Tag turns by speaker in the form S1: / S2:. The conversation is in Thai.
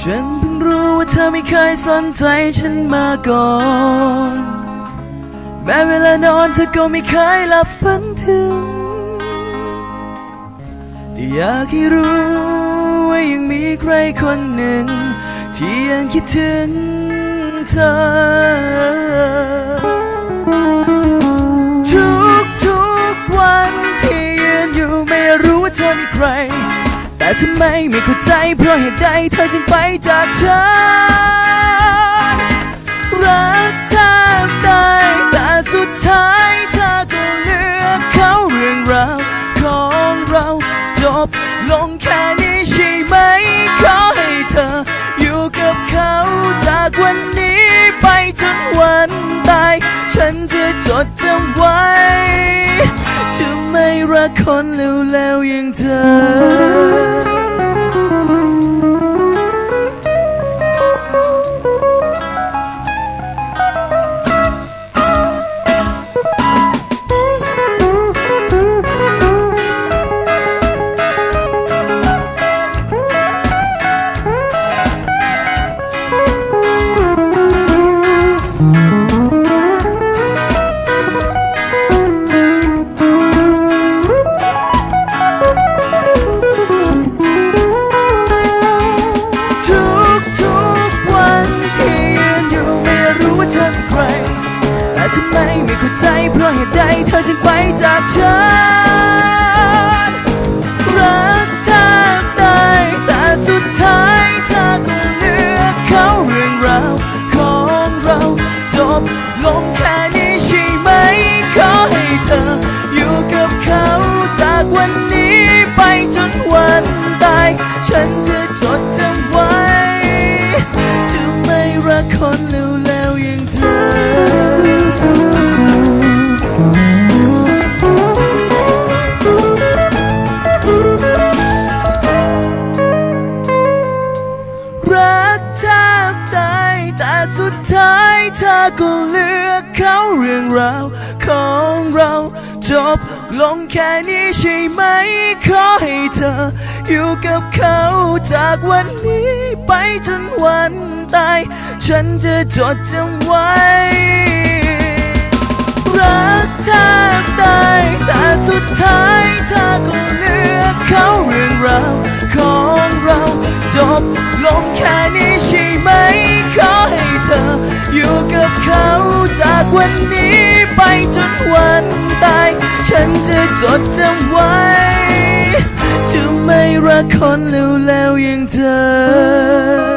S1: ฉันเพิ่งรู้ว่าเธอไม่เคยสนใจฉันมาก่อน แม้เวลานอนเธอก็ไม่เคยหลับฝันถึง แต่อยากให้รู้ว่ายังมีใครคนหนึ่ง ที่ยังคิดถึงเธอทุกทุกๆวันที่ยืนอยู่ไม่รู้ว่าเธอมีใคร แต่ทำไมไม่เข้าใจเพราะเหตุใดเธอจึงไปจากฉันรักแทบตายแต่สุดท้ายเธอก็เลือกเขาเรื่องราวของเราจบลงแค่นี้ใช่ไหม ขอให้เธออยู่กับเขาจากวันนี้ไปจนวันตาย ฉันจะจดจำไว้จะไม่รักคนเลวๆอย่างเธอ ทำไมไม่เข้าใจเพราะเหตุใดเธอจึงไปจากฉันรักแทบตายแต่สุดท้ายเธอก็เลือกเขาเรื่องราวของเราจบลงแค่นี้ใช่ไหมขอให้เธออยู่กับเขาจากวันนี้ไปจนวันตาย ฉันจะจดจำ รักแทบตายแต่สุดท้ายเธอก็เลือกเขาเรื่องราวของเราจบลงแค่นี้ใช่ไหม ขอให้เธอ อยู่กับเขาจากวันนี้ไปจนวันตาย ฉันจะจดจำไว้ รักแทบตายแต่สุดท้ายเธอก็เลือกเขาเรื่องราวของเราจบลงแค่นี้ใช่ไหม ขอให้เธออยู่กับเขาจากวันนี้ไปจนวันตาย ฉันจะจดจำไว้ จะไม่รักคนเลวๆอย่างเธอ